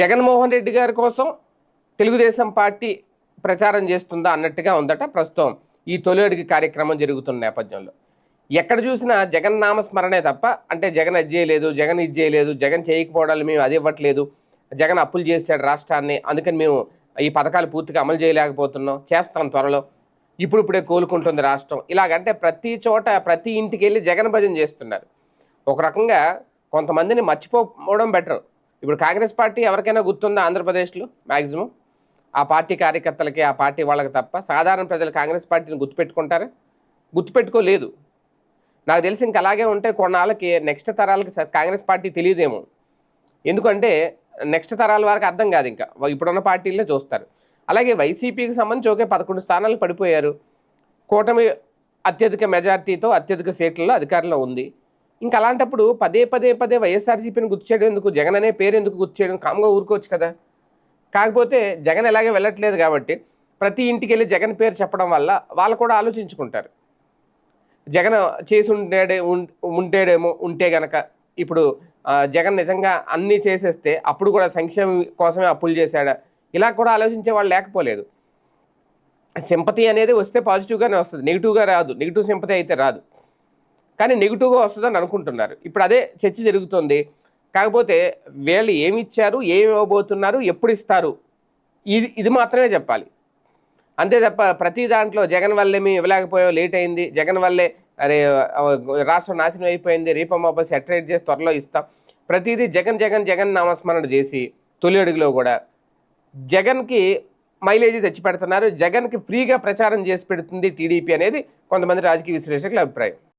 జగన్మోహన్ రెడ్డి గారి కోసం తెలుగుదేశం పార్టీ ప్రచారం చేస్తుందా అన్నట్టుగా ఉందట ప్రస్తుతం ఈ తొలి అడుగు కార్యక్రమం జరుగుతున్న నేపథ్యంలో. ఎక్కడ చూసినా జగన్ నామస్మరణే తప్ప అంటే జగన్ అది చేయలేదు జగన్ ఇది చేయలేదు జగన్ చేయకపోవడాలు మేము అది ఇవ్వట్లేదు జగన్ అప్పులు చేశాడు రాష్ట్రాన్ని అందుకని మేము ఈ పథకాలు పూర్తిగా అమలు చేయలేకపోతున్నాం చేస్తాం త్వరలో. ఇప్పుడిప్పుడే కోలుకుంటుంది రాష్ట్రం. ఇలాగంటే ప్రతి చోట ప్రతి ఇంటికి వెళ్ళి జగన్ భజన చేస్తున్నారు. ఒక రకంగా కొంతమందిని మర్చిపోవడం బెటర్. ఇప్పుడు కాంగ్రెస్ పార్టీ ఎవరికైనా గుర్తుందా ఆంధ్రప్రదేశ్లో మ్యాక్సిమం ఆ పార్టీ కార్యకర్తలకి ఆ పార్టీ వాళ్ళకి తప్ప సాధారణ ప్రజలు కాంగ్రెస్ పార్టీని గుర్తుపెట్టుకుంటారా? గుర్తుపెట్టుకోలేదు. నాకు తెలిసి ఇంక అలాగే ఉంటే కొన్నాళ్ళకి నెక్స్ట్ తరాలకి కాంగ్రెస్ పార్టీ తెలియదేమో. ఎందుకంటే నెక్స్ట్ తరాల వారికి అర్థం కాదు ఇంకా. ఇప్పుడున్న పార్టీలే చూస్తారు. అలాగే వైసీపీకి సంబంధించి ఒకే పదకొండు స్థానాలు పడిపోయారు. కూటమి అత్యధిక మెజార్టీతో అత్యధిక సీట్లలో అధికారంలో ఉంది. ఇంకా అలాంటప్పుడు పదే పదే పదే వైఎస్ఆర్సీపీని గుర్తు చేయడం ఎందుకు? జగన్ అనే పేరు ఎందుకు గుర్తు చేయడం? కామ్గా ఊరుకోవచ్చు కదా. కాకపోతే జగన్ ఎలాగే వెళ్ళట్లేదు కాబట్టి ప్రతి ఇంటికి వెళ్ళి జగన్ పేరు చెప్పడం వల్ల వాళ్ళు కూడా ఆలోచించుకుంటారు. జగన్ చేసి ఉండేడే ఉం- ఉంటేడేమో ఉంటే గనక ఇప్పుడు జగన్ నిజంగా అన్నీ చేసేస్తే అప్పుడు కూడా సంక్షేమం కోసమే అప్పులు చేశాడా? ఇలా కూడా ఆలోచించే వాళ్ళు లేకపోలేదు. సింపతి అనేది వస్తే పాజిటివ్గానే వస్తుంది. నెగిటివ్గా రాదు. నెగిటివ్ సింపతి అయితే రాదు. కానీ నెగిటివ్గా వస్తుందని అనుకుంటున్నారు. ఇప్పుడు అదే చర్చ జరుగుతుంది. కాకపోతే వీళ్ళు ఏమి ఇచ్చారు ఏమి ఇవ్వబోతున్నారు ఎప్పుడు ఇస్తారు? ఇది ఇది మాత్రమే చెప్పాలి. అంతే తప్ప ప్రతి దాంట్లో జగన్ వల్లే మేము ఇవ్వలేకపోయాం లేట్ అయింది. జగన్ వల్లే అరే రాష్ట్రం నాశనం అయిపోయింది రీపమాపల్ సెటరేట్ చేసి త్వరలో ఇస్తాం. ప్రతిదీ జగన్ జగన్ జగన్ నామస్మరణ చేసి తొలి అడుగులో కూడా జగన్కి మైలేజీ తెచ్చి పెడుతున్నారు జగన్కి ఫ్రీగా ప్రచారం చేసి పెడుతుంది టీడీపీ అనేది కొంతమంది రాజకీయ విశ్లేషకుల అభిప్రాయం.